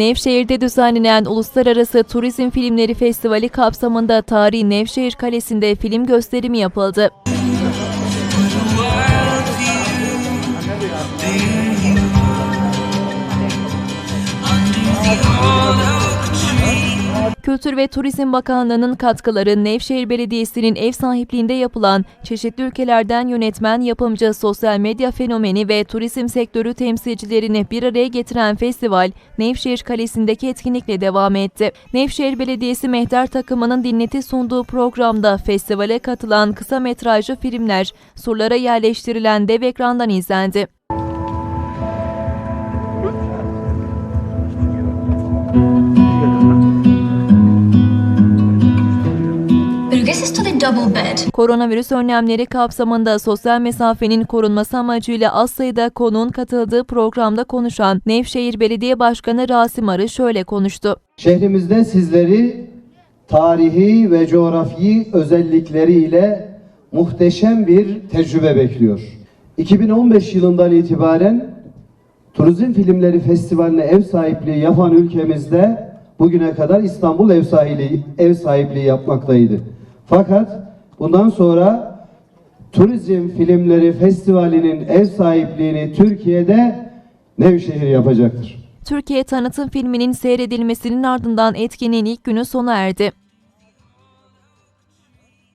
Nevşehir'de düzenlenen Uluslararası Turizm Filmleri Festivali kapsamında tarihi Nevşehir Kalesi'nde film gösterimi yapıldı. Kültür ve Turizm Bakanlığı'nın katkıları Nevşehir Belediyesi'nin ev sahipliğinde yapılan çeşitli ülkelerden yönetmen, yapımcı, sosyal medya fenomeni ve turizm sektörü temsilcilerini bir araya getiren festival Nevşehir Kalesi'ndeki etkinlikle devam etti. Nevşehir Belediyesi Mehter takımının dinleti sunduğu programda festivale katılan kısa metrajlı filmler surlara yerleştirilen dev ekrandan izlendi. Koronavirüs önlemleri kapsamında sosyal mesafenin korunması amacıyla az sayıda konuğun katıldığı programda konuşan Nevşehir Belediye Başkanı Rasim Arı şöyle konuştu. Şehrimizde sizleri tarihi ve coğrafi özellikleriyle muhteşem bir tecrübe bekliyor. 2015 yılından itibaren Turizm Filmleri Festivali'ne ev sahipliği yapan ülkemizde bugüne kadar İstanbul ev sahipliği, ev sahipliği yapmaktaydı. Fakat bundan sonra Turizm Filmleri Festivali'nin ev sahipliğini Türkiye'de Nevşehir yapacaktır. Türkiye tanıtım filminin seyredilmesinin ardından etkinliğin ilk günü sona erdi.